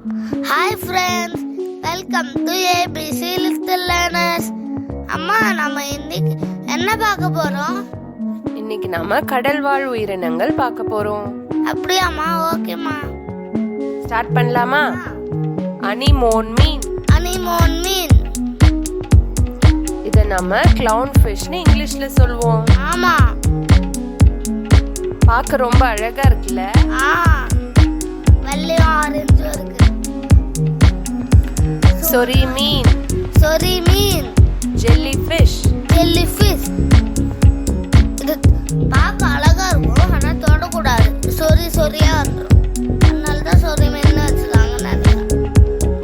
Hi friends welcome to ABC little learners அம்மா நம்ம இன்னைக்கு என்ன பார்க்க போறோம்? இன்னைக்கு நாம கடல் வாழ் உயிரினங்கள் பார்க்க போறோம். அப்படியாம்மா ஓகேம்மா. ஸ்டார்ட் பண்ணலாமா? அனிமோன் மீன் அனிமோன் மீன் இத நம்ம கிளவுன் ஃபிஷ்னு இங்கிலீஷ்ல சொல்லுவோம் ஆமா. பார்க்க ரொம்ப அழகா இருக்குல்ல? ஆ. வெள்ளையும் ஆரஞ்சும் இருக்கு. சொரி மீன் சொரி மீன் ஜெல்லி ஃபிஷ் ஜெல்லி ஃபிஷ் இது பார்க்க அழகா இருக்கும் ஆனா தொடக்கூடாது சொறி சொறியா வந்துடும் அதனால தான் சொறி மீன் வச்சிருக்காங்க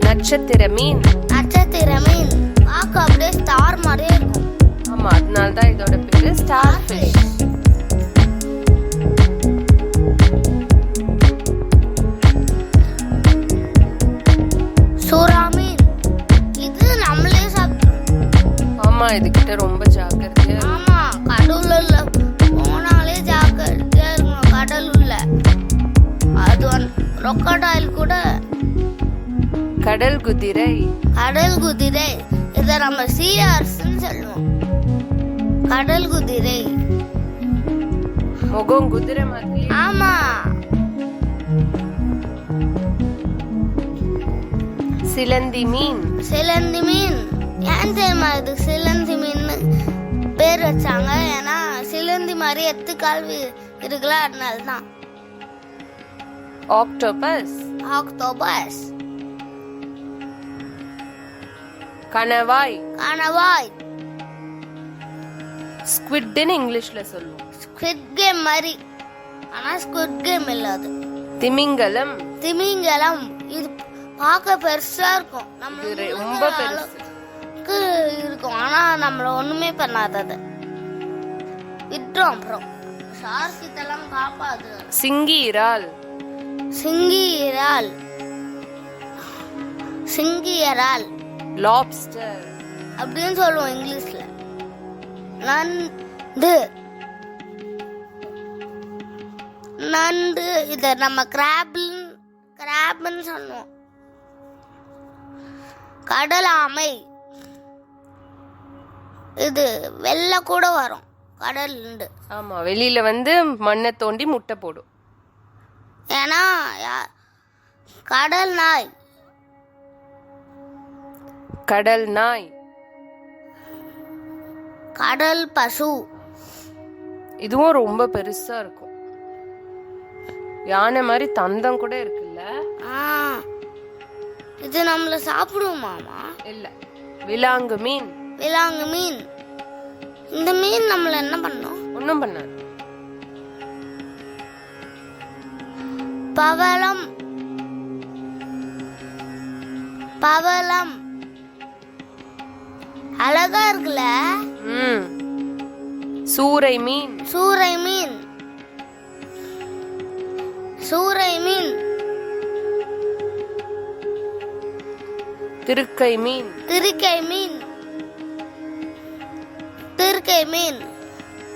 நட்சத்திர மீன் நட்சத்திர மீன் பார்க்க அப்படியே ஸ்டார் மாதிரியே இருக்கும் ஆமா அதனால தான் இதோட பேரு ஸ்டார் ஃபிஷ் ஆமா இதுகிட்ட ரொம்ப ஜாக்கிரதையா. ஆமா கடவுள்ல போனாலே ஜாக்கிரதையா இருக்கணும் கடல் உள்ள அது ரொக்கடாயில் கூட. கடல் குதிரை. கடல் குதிரை. இதை நம்ம சிஆர்ஸ்ன்னு சொல்லுவோம். கடல் குதிரை. முகம் குதிரை மாதிரி. ஆமா. சிலந்தி மீன். சிலந்தி மீன். ஏன் தெரியுமா இது சிலந்தி மீன் பேர் வச்சாங்க. ஏன்னா சிலந்தி மாதிரி எத்து கால் வி- இருக்குல்ல அதனால தான் ஆக்டோபஸ் ஆக்டோபஸ் கணவாய். கணவாய் ஸ்குவிட்னு இங்கிலீஷ்ல சொல்லுவோம். ஸ்குவிட் கேம் மாதிரி. ஆனா ஸ்குவிட் கேம் இல்ல அது. திமிங்கலம். திமிங்கலம். இது பார்க்க பெருசா இருக்கும். நம்ம ரொம்ப பெருசு. அளவுக்கு இருக்கும். ஆனா நம்மள ஒண்ணுமே பண்ணாதது. விட்டுரும் அப்புறம் ஷார்க் கிட்டலாம் காப்பாது சிங்கி இறால் சிங்கி இறால் சிங்கி இறால் லாப்ஸ்டர் அப்படின்னு சொல்லுவோம் இங்கிலீஷ்ல. நண்டு. நண்டு இத நம்ம கிராப்னு கிராப்னு சொல்லுவோம். கடல் ஆமை. இது வெள்ளை கூட வரும். கடல் நண்டு ஆமா வெளியில வந்து மண்ணை தோண்டி முட்டை போடும். ஏன்னா யா- கடல் நாய். கடல் நாய். கடல் பசு. இதுவும் ரொம்ப பெருசா இருக்கும். யானை மாதிரி தந்தம் கூட இருக்குல்ல? ஆ. இது நம்மள சாப்பிடுவோமாமா இல்ல. விலாங்கு மீன். விலாங்கு மீன். இந்த மீன் நம்மள என்ன பண்ணும்? ஒன்றும் பண்ணாது. பவளம். பவளம். அழகா இருக்குல்ல? ம். சூறை மீன். சூறை மீன். சூறை மீன். திருக்கை மீன். திருக்கை மீன். மீன்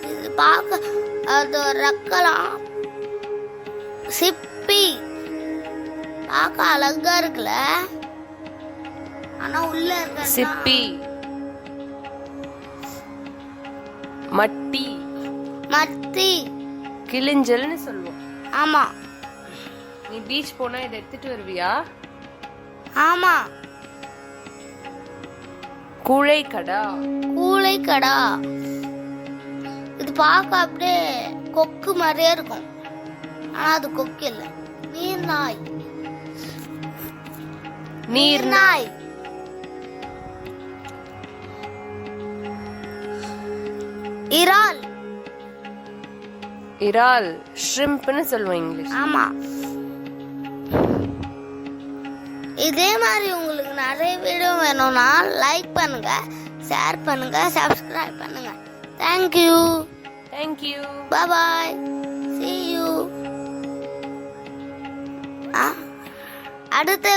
இது பார்க்க அது ரெக்கலாம். சிப்பி. பார்க்க அழகா இருக்குல்ல? ஆனா உள்ள இருக்க சிப்பி. மட்டி. மத்தி. கிளிஞ்சல்னு சொல்லுவோம். ஆமா. நீ பீச் போனா இதை எடுத்துட்டு வருவியா? ஆமா. கூழைக்கடா. கூளைக்கடா இது பார்க்க அப்படியே கொக்கு மாதிரியே இருக்கும். ஆனா அது கொக்கு இல்ல. நீர் நாய் நீர் நாய் இறால். இறால் ஷ்ரிம்ப்னு சொல்லுவோம் இங்கிலீஷ் ஆமா. இதே மாதிரி உங்களுக்கு நிறைய வீடியோ வேணும்னா லைக் பண்ணுங்க ஷேர் பண்ணுங்க சப்ஸ்கிரைப் பண்ணுங்க. Thank you thank you bye you. ஆ? அடுத்த